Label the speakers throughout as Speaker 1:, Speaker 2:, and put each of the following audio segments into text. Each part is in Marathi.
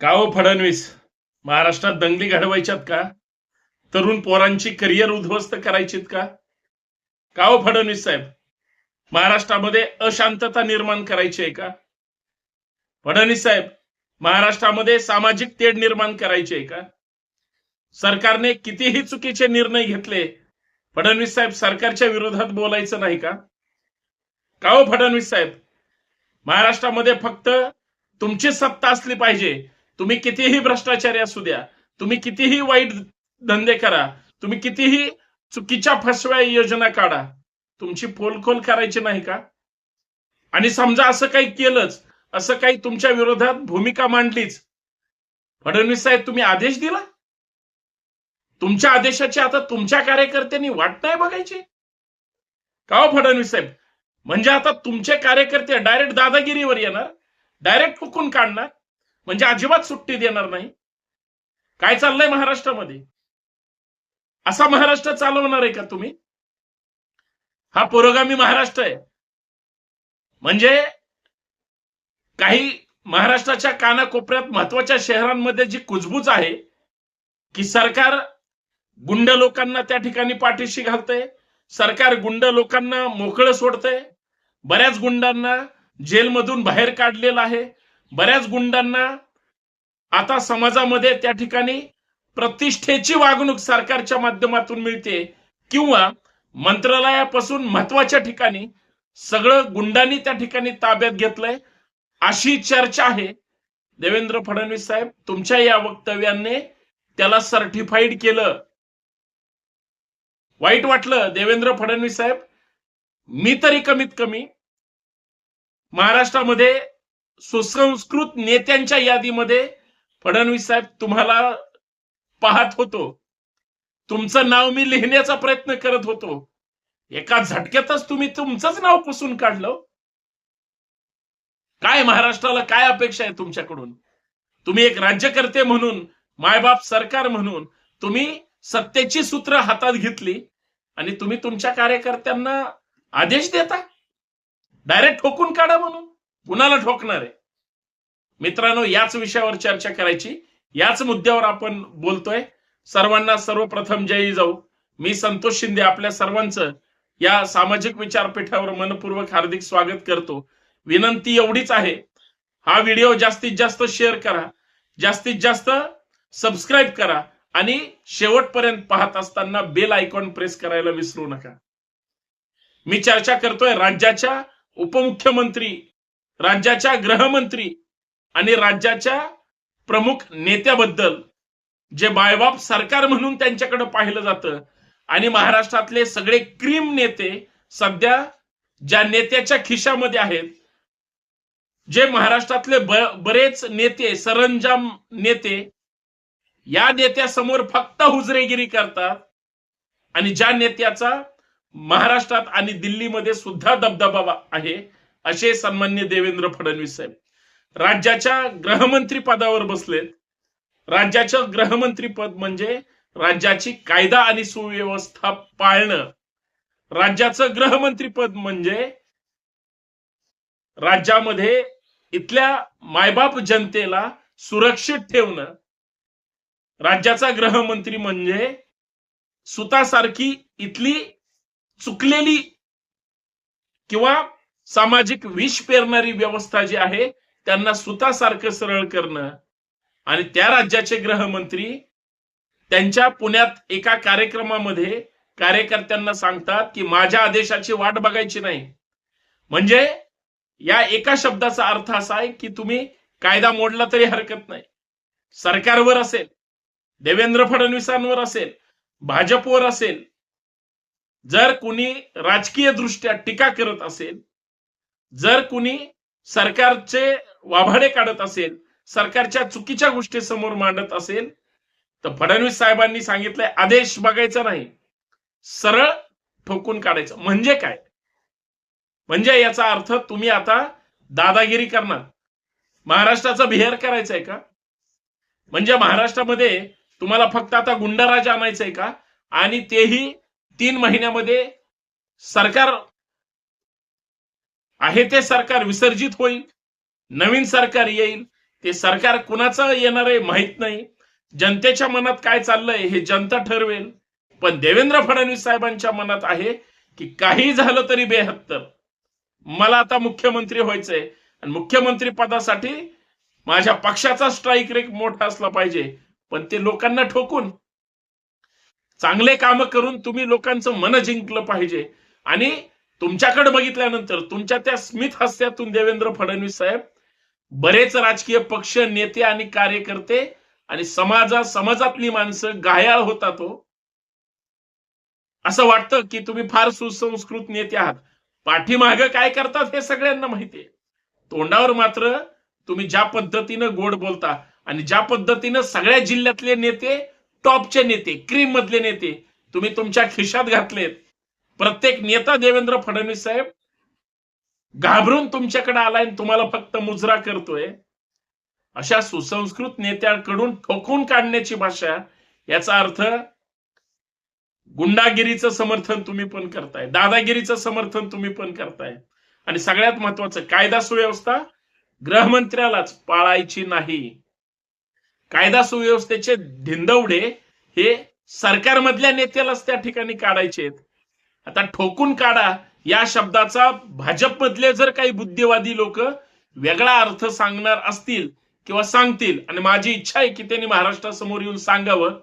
Speaker 1: का हो फडणवीस महाराष्ट्रात दंगली घडवायच्यात का? तरुण पोरांची करिअर उद्ध्वस्त करायचीत का? का हो फडणवीस साहेब महाराष्ट्रामध्ये अशांतता निर्माण करायची आहे का? फडणवीस साहेब महाराष्ट्रामध्ये सामाजिक तेढ निर्माण करायची आहे का? सरकारने कितीही चुकीचे निर्णय घेतले फडणवीस साहेब सरकारच्या विरोधात बोलायचं नाही का? का हो फडणवीस साहेब महाराष्ट्रामध्ये फक्त तुमची सत्ता असली पाहिजे तुम्ही कितीही भ्रष्टाचारी असू द्या तुम्ही कितीही वाईट धंदे करा तुम्ही कितीही चुकीच्या फसव्या योजना काढा तुमची पोलखोल करायची नाही का? आणि समजा असं काही केलंच असं काही तुमच्या विरोधात भूमिका मांडलीच फडणवीस साहेब तुम्ही आदेश दिला? तुमच्या आदेशाची आता तुमच्या कार्यकर्त्यांनी वाट नाही बघायची? का हो फडणवीस साहेब? म्हणजे आता तुमचे कार्यकर्ते डायरेक्ट दादागिरीवर येणार डायरेक्ट हुकून काढणार? म्हणजे अजिबात सुट्टी देणार नाही. काय चाललंय महाराष्ट्रामध्ये? असा महाराष्ट्र चालवणार आहे का तुम्ही? हा पुरोगामी महाराष्ट्र आहे. म्हणजे काही महाराष्ट्राच्या कानाकोपऱ्यात महत्त्वाच्या शहरांमध्ये जी कुजबूज आहे की सरकार गुंड लोकांना त्या ठिकाणी पाठीशी घालतंय सरकार गुंड लोकांना मोकळं सोडतंय बऱ्याच गुंडांना जेलमधून बाहेर काढलेलं आहे बऱ्याच गुंडांना आता समाजामध्ये त्या ठिकाणी प्रतिष्ठेची वागणूक सरकारच्या माध्यमातून मिळते किंवा मंत्रालयापासून महत्त्वाच्या ठिकाणी सगळं गुंडांनी त्या ठिकाणी ताब्यात घेतलंय अशी चर्चा आहे. देवेंद्र फडणवीस साहेब तुमच्या या वक्तव्याने त्याला सर्टिफाईड केलं. वाईट वाटलं देवेंद्र फडणवीस साहेब. मी तरी कमीत कमी महाराष्ट्रामध्ये सुसंस्कृत नेत्यांच्या यादीमध्ये फडणवीस साहेब तुम्हाला पाहत होतो. तुमचं नाव मी लिहिण्याचा प्रयत्न करत होतो. एका झटक्यातच तुम्ही तुमचंच नाव पुसून काढलं. काय महाराष्ट्राला काय अपेक्षा आहे तुमच्याकडून? तुम्ही एक राज्यकर्ते म्हणून मायबाप सरकार म्हणून तुम्ही सत्तेची सूत्र हातात घेतली आणि तुम्ही तुमच्या कार्यकर्त्यांना आदेश देता? डायरेक्ट ठोकून काढा म्हणून. कुणाला ठोकणार आहे? मित्रांनो याच विषयावर चर्चा करायची. याच मुद्द्यावर आपण बोलतोय. सर्वांना सर्वप्रथम जयी जाऊ. मी संतोष शिंदे आपल्या सर्वांचं या सामाजिक विचारपीठावर मनपूर्वक हार्दिक स्वागत करतो. विनंती एवढीच आहे. हा व्हिडिओ जास्तीत जास्त शेअर करा. जास्तीत जास्त सबस्क्राईब करा. आणि शेवटपर्यंत पाहत असताना बेल आयकॉन प्रेस करायला विसरू नका. मी चर्चा करतोय राज्याच्या उपमुख्यमंत्री राज्याच्या गृहमंत्री आणि राज्याच्या प्रमुख नेत्याबद्दल जे बायबाप सरकार म्हणून त्यांच्याकडे पाहिलं जातं आणि महाराष्ट्रातले सगळे क्रीम नेते सध्या ज्या नेत्याच्या खिशामध्ये आहेत जे महाराष्ट्रातले ब- बरेच नेते सरंजाम नेते या नेत्यासमोर फक्त हुजरेगिरी करतात आणि ज्या नेत्याचा महाराष्ट्रात आणि दिल्लीमध्ये सुद्धा दबदबा आहे असे सन्मान्य देवेंद्र फडणवीस साहेब. राज्याच्या गृहमंत्री पदावर बसलेत. राज्याचं गृहमंत्री पद म्हणजे राज्याची कायदा आणि सुव्यवस्था पाळणं. राज्याचं गृहमंत्री पद म्हणजे राज्यामध्ये इथल्या मायबाप जनतेला सुरक्षित ठेवणं. राज्याचा गृहमंत्री म्हणजे सुतासारखी इथली चुकलेली किंवा सामाजिक विष पेरणारी व्यवस्था जी आहे त्यांना सुतासारखं सरळ करणं आणि त्या राज्याचे गृहमंत्री त्यांच्या पुण्यात एका कार्यक्रमामध्ये कार्यकर्त्यांना सांगतात की माझ्या आदेशाची वाट बघायची नाही. म्हणजे या एका शब्दाचा अर्थ असा आहे की तुम्ही कायदा मोडला तरी हरकत नाही. सरकारवर असेल देवेंद्र फडणवीसांवर असेल भाजपवर असेल जर कुणी राजकीय दृष्ट्या टीका करत असेल जर कुणी सरकारचे वाभाडे काढत असेल सरकारच्या चुकीच्या गोष्टी समोर मांडत असेल तर फडणवीस साहेबांनी सांगितलंय आदेश बघायचा नाही. सरळ ठोकून काढायचं. म्हणजे काय? म्हणजे याचा अर्थ तुम्ही आता दादागिरी करणार. महाराष्ट्राचा बिहेर करायचा आहे का? म्हणजे महाराष्ट्रामध्ये तुम्हाला फक्त आता गुंडाराज आणायचं आहे का? आणि तेही तीन महिन्यामध्ये सरकार आहे ते सरकार विसर्जित होईल नवीन सरकार येईल ते सरकार कुणाचं येणार आहे माहीत नाही. जनतेच्या मनात काय चाललंय हे जनता ठरवेल. पण देवेंद्र फडणवीस साहेबांच्या मनात आहे की काही झालं तरी बेहत्तर. मला आता मुख्यमंत्री व्हायचंय आणि मुख्यमंत्री पदासाठी माझ्या पक्षाचा स्ट्राईक रेट मोठा असला पाहिजे पण ते लोकांना ठोकून. चांगले काम करून तुम्ही लोकांचं मन जिंकलं पाहिजे. आणि तुमच्याकडे बघितल्यानंतर तुमच्या त्या स्मित हास्यातून देवेंद्र फडणवीस साहेब बरेच राजकीय पक्ष नेते आणि कार्यकर्ते आणि समाजा समाजातली माणसं घायाळ होतात हो. असं वाटतं की तुम्ही फार सुसंस्कृत नेते आहात. पाठीमाग काय करतात हे सगळ्यांना माहितीये तोंडावर मात्र तुम्ही ज्या पद्धतीनं गोड बोलता आणि ज्या पद्धतीनं सगळ्या जिल्ह्यातले नेते टॉपचे नेते क्रीम मधले नेते तुम्ही तुमच्या खिशात घातलेत प्रत्येक नेता देवेंद्र फडणवीस साहेब घाबरून तुमच्याकडे आलाय आणि तुम्हाला फक्त मुजरा करतोय. अशा सुसंस्कृत नेत्याकडून ठोकून काढण्याची भाषा याचा अर्थ गुंडागिरीचं समर्थन तुम्ही पण करताय दादागिरीचं समर्थन तुम्ही पण करताय. आणि सगळ्यात महत्वाचं कायदा सुव्यवस्था गृहमंत्र्यालाच पाळायची नाही. कायदा सुव्यवस्थेचे धिंदवडे हे सरकारमधल्या नेत्यालाच त्या ठिकाणी काढायचे आहेत आता ठोकून काढा. या शब्दाचा भाजपमधले जर काही बुद्धिवादी लोक वेगळा अर्थ सांगणार असतील किंवा सांगतील आणि माझी इच्छा आहे की त्यांनी महाराष्ट्रासमोर येऊन सांगावं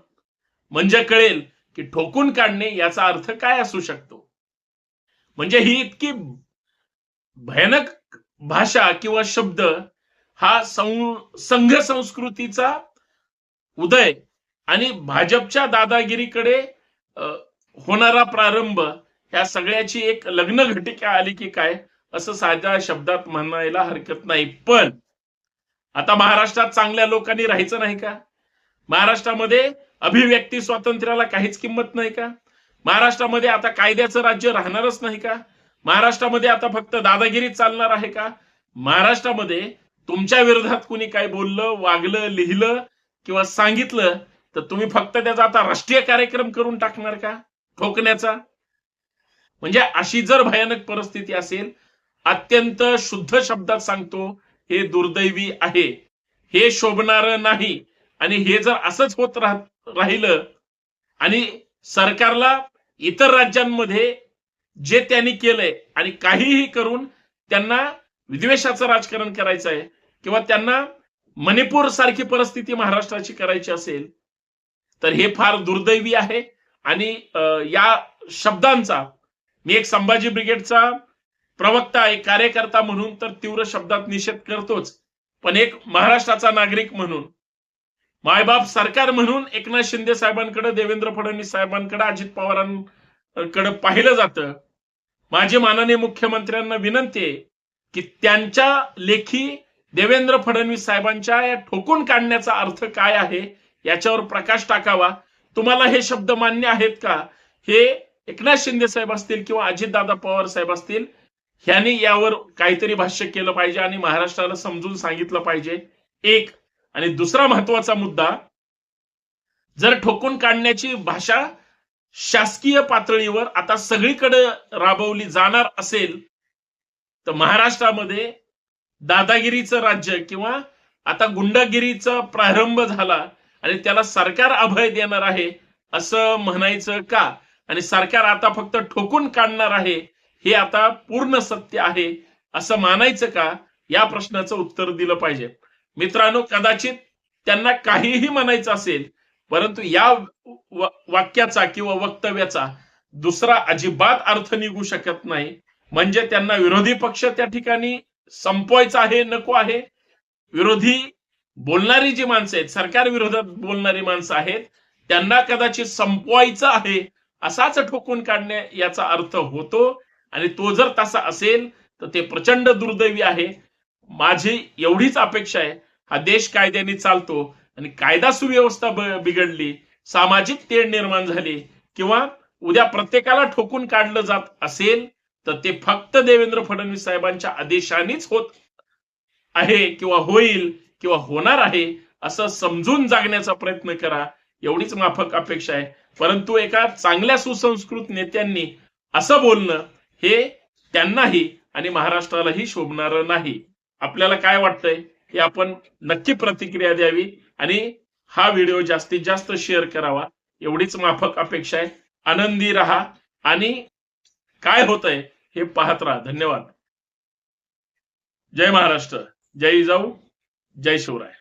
Speaker 1: म्हणजे कळेल की ठोकून काढणे याचा अर्थ काय असू शकतो. म्हणजे ही इतकी भयानक भाषा किंवा शब्द हा सं- संघ संस्कृतीचा उदय आणि भाजपच्या दादागिरीकडे होणारा प्रारंभ ह्या सगळ्याची एक लग्न घटिका आली की काय? असं साध्या शब्दात म्हणायला हरकत नाही. पण आता महाराष्ट्रात चांगल्या लोकांनी राहायचं नाही का? महाराष्ट्रामध्ये अभिव्यक्ती स्वातंत्र्याला काहीच किंमत नाही का? महाराष्ट्रामध्ये आता कायद्याचं राज्य राहणारच नाही का? महाराष्ट्रामध्ये आता फक्त दादागिरी चालणार आहे का? महाराष्ट्रामध्ये तुमच्या विरोधात कुणी काय बोललं वागलं लिहिलं किंवा सांगितलं तर तुम्ही फक्त त्याचा आता राष्ट्रीय कार्यक्रम करून टाकणार का? ठोकण्याचा? म्हणजे अशी जर भयानक परिस्थिती असेल अत्यंत शुद्ध शब्दात सांगतो हे दुर्दैवी आहे. हे शोभणार नाही. आणि हे जर असंच होत राहिलं आणि सरकारला इतर राज्यांमध्ये जे त्यांनी केलंय आणि काहीही करून त्यांना विद्वेषाचं राजकारण करायचं आहे किंवा त्यांना मणिपूर सारखी परिस्थिती महाराष्ट्राची करायची असेल तर हे फार दुर्दैवी आहे. आणि या शब्दांचा मी एक संभाजी ब्रिगेडचा प्रवक्ता एक कार्यकर्ता म्हणून तर तीव्र शब्दात निषेध करतोच पण एक महाराष्ट्राचा नागरिक म्हणून मायबाप सरकार म्हणून एकनाथ शिंदे साहेबांकडे देवेंद्र फडणवीस साहेबांकडे अजित पवारांकडे पाहिलं जातं. माझी माननीय मुख्यमंत्र्यांना विनंती आहे की त्यांच्या लेखी देवेंद्र फडणवीस साहेबांच्या या ठोकून काढण्याचा अर्थ काय आहे याच्यावर प्रकाश टाकावा. तुम्हाला हे शब्द मान्य आहेत का? हे एकनाथ शिंदे साहेब असतील किंवा अजितदादा पवार साहेब असतील ह्यांनी यावर काहीतरी भाष्य केलं पाहिजे आणि महाराष्ट्राला समजून सांगितलं पाहिजे. एक. आणि दुसरा महत्त्वाचा मुद्दा जर ठोकून काढण्याची भाषा शासकीय पातळीवर आता सगळीकडे राबवली जाणार असेल तर महाराष्ट्रामध्ये दादागिरीचं राज्य किंवा आता गुंडागिरीचा प्रारंभ झाला आणि त्याला सरकार अभय देणार आहे असं म्हणायचं का? आणि सरकार आता फक्त ठोकून काढणार आहे हे आता पूर्ण सत्य आहे असं मानायचं का? या प्रश्नाचं उत्तर दिलं पाहिजे. मित्रांनो कदाचित त्यांना काहीही म्हणायचं असेल परंतु या वाक्याचा किंवा वक्तव्याचा दुसरा अजिबात अर्थ निघू शकत नाही. म्हणजे त्यांना विरोधी पक्ष त्या ठिकाणी संपवायचा आहे नको आहे? विरोधी बोलणारी जी माणसं आहेत सरकार विरोधात बोलणारी माणसं आहेत त्यांना कदाचित संपवायचं आहे असाच ठोकून काढणे याचा अर्थ होतो. आणि तो जर तसा असेल तर ते प्रचंड दुर्दैवी आहे. माझी एवढीच अपेक्षा आहे. हा देश कायद्याने चालतो. आणि कायदा सुव्यवस्था बिघडली सामाजिक तेढ निर्माण झाली किंवा उद्या प्रत्येकाला ठोकून काढलं जात असेल तर ते फक्त देवेंद्र फडणवीस साहेबांच्या आदेशानेच होत आहे किंवा होईल किंवा होणार आहे असं समजून जागण्याचा प्रयत्न करा. एवढीच माफक अपेक्षा आहे. परंतु एका चांगल्या सुसंस्कृत नेत्यांनी असं बोलणं हे त्यांनाही आणि महाराष्ट्रालाही शोभणार नाही. आपल्याला काय वाटतंय? हे आपण नक्की प्रतिक्रिया द्यावी आणि हा व्हिडिओ जास्तीत जास्त शेअर करावा. एवढीच माफक अपेक्षा आहे. आनंदी राहा आणि काय होतंय हे पाहत राहा. धन्यवाद. जय महाराष्ट्र. जय जाऊ. जय शिवराय.